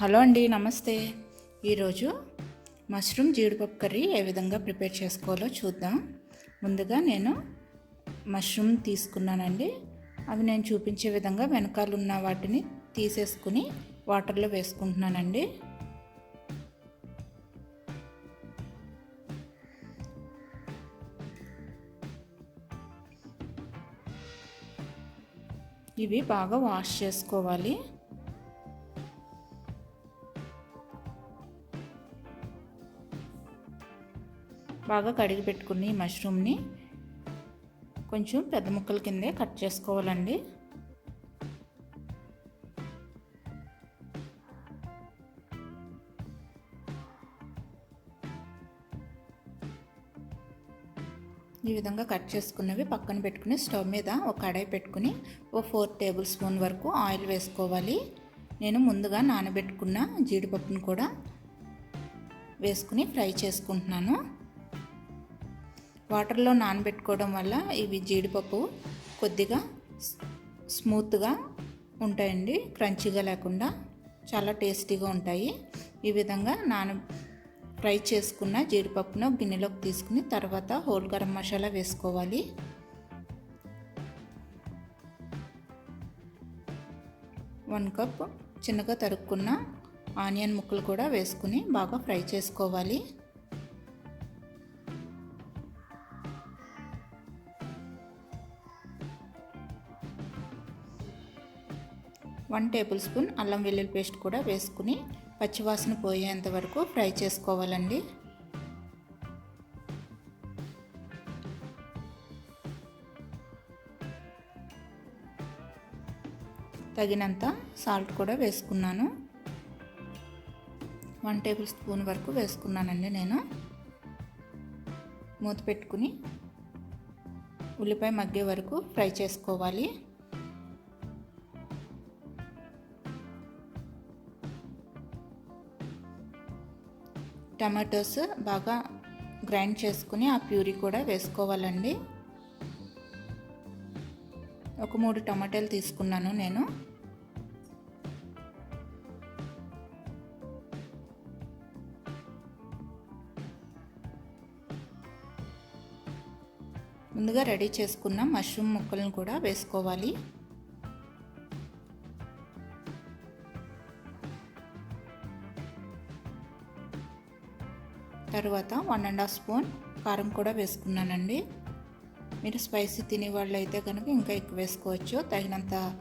Hello అండి నమస్తే. ఈరోజు మష్రూమ్ జీడిపప్పు కర్రీ ఏ విధంగా ప్రిపేర్ చేసుకోవాలో చూద్దాం. ముందుగా నేను మష్రూమ్ తీసుకున్నానండి. అవి నేను చూపించే విధంగా వెనకాల ఉన్న వాటిని తీసేసుకుని వాటర్లో వేసుకుంటున్నానండి. ఇవి బాగా వాష్ చేసుకోవాలి. బాగా కడిగి పెట్టుకుని మష్రూమ్ని కొంచెం పెద్ద ముక్కల కిందే కట్ చేసుకోవాలండి. ఈ విధంగా కట్ చేసుకున్నవి పక్కన పెట్టుకుని స్టవ్ మీద ఒక కడాయి పెట్టుకుని ఓ ఫోర్ టేబుల్ స్పూన్ వరకు ఆయిల్ వేసుకోవాలి. నేను ముందుగా నానబెట్టుకున్న జీడిపప్పును కూడా వేసుకుని ఫ్రై చేసుకుంటున్నాను. వాటర్లో నానబెట్టుకోవడం వల్ల ఇవి జీడిపప్పు కొద్దిగా స్మూత్గా ఉంటాయండి. క్రంచీగా లేకుండా చాలా టేస్టీగా ఉంటాయి. ఈ విధంగా నాన ఫ్రై చేసుకున్న జీడిపప్పును గిన్నెలోకి తీసుకుని తర్వాత హోల్ గరం మసాలా వేసుకోవాలి. వన్ కప్ చిన్నగా తరుక్కున్న ఆనియన్ ముక్కలు కూడా వేసుకుని బాగా ఫ్రై చేసుకోవాలి. వన్ టేబుల్ స్పూన్ అల్లం వెల్లుల్లి పేస్ట్ కూడా వేసుకుని పచ్చివాసన పోయేంత వరకు ఫ్రై చేసుకోవాలండి. తగినంత సాల్ట్ కూడా వేసుకున్నాను. వన్ టేబుల్ స్పూన్ వరకు వేసుకున్నానండి నేను. మూత పెట్టుకుని ఉల్లిపాయ మగ్గే వరకు ఫ్రై చేసుకోవాలి. టమాటోస్ బాగా గ్రైండ్ చేసుకుని ఆ ప్యూరీ కూడా వేసుకోవాలండి. ఒక మూడు టమాటాలు తీసుకున్నాను నేను. ముందుగా రెడీ చేసుకున్న మష్రూమ్ ముక్కలను కూడా వేసుకోవాలి. తర్వాత వన్ అండ్ హాఫ్ స్పూన్ కారం కూడా వేసుకున్నానండి. మీరు స్పైసీ తినే వాళ్ళు అయితే కనుక ఇంకా ఎక్కువ వేసుకోవచ్చు. తగినంత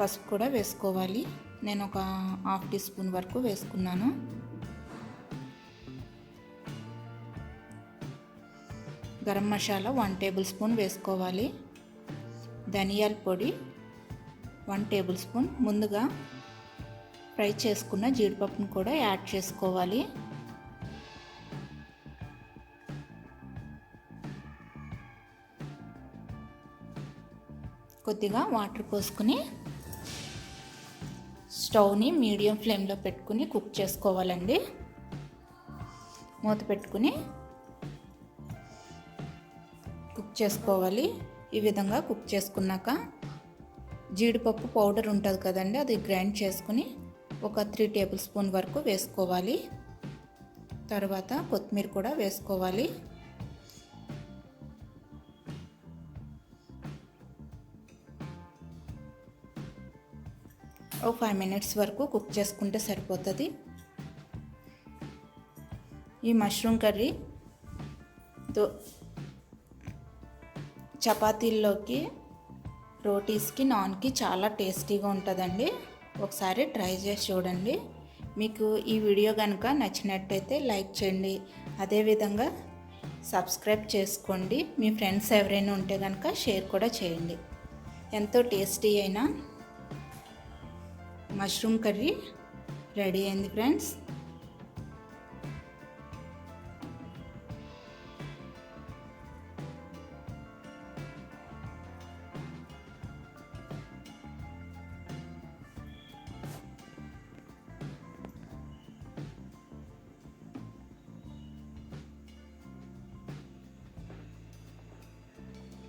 పసుపు కూడా వేసుకోవాలి. నేను ఒక హాఫ్ టీ స్పూన్ వరకు వేసుకున్నాను. Garam masala one tablespoon వేసుకోవాలి. ధనియాల పొడి వన్ టేబుల్ స్పూన్. ముందుగా ఫ్రై చేసుకున్న జీడిపప్పును కూడా యాడ్ చేసుకోవాలి. కొద్దిగా వాటర్ పోసుకుని స్టవ్ని మీడియం ఫ్లేమ్లో పెట్టుకుని కుక్ చేసుకోవాలండి. మూత పెట్టుకుని కుక్ చేసుకోవాలి. ఈ విధంగా కుక్ చేసుకున్నాక జీడిపప్పు పౌడర్ ఉంటుంది కదండి అది గ్రైండ్ చేసుకుని ఒక త్రీ టేబుల్ స్పూన్ వరకు వేసుకోవాలి. తర్వాత కొత్తిమీర కూడా వేసుకోవాలి. ఒక ఫైవ్ మినిట్స్ వరకు కుక్ చేసుకుంటే సరిపోతుంది. ఈ మష్రూమ్ కర్రీ దో చపాతీల్లోకి రోటీస్కి నాన్కి చాలా టేస్టీగా ఉంటుందండి. ఒకసారి ట్రై చేసి చూడండి. మీకు ఈ వీడియో కనుక నచ్చినట్టయితే లైక్ చేయండి. అదేవిధంగా సబ్స్క్రైబ్ చేసుకోండి. మీ ఫ్రెండ్స్ ఎవరైనా ఉంటే కనుక షేర్ కూడా చేయండి. ఎంతో టేస్టీ అయినా మష్రూమ్ కర్రీ రెడీ అయింది ఫ్రెండ్స్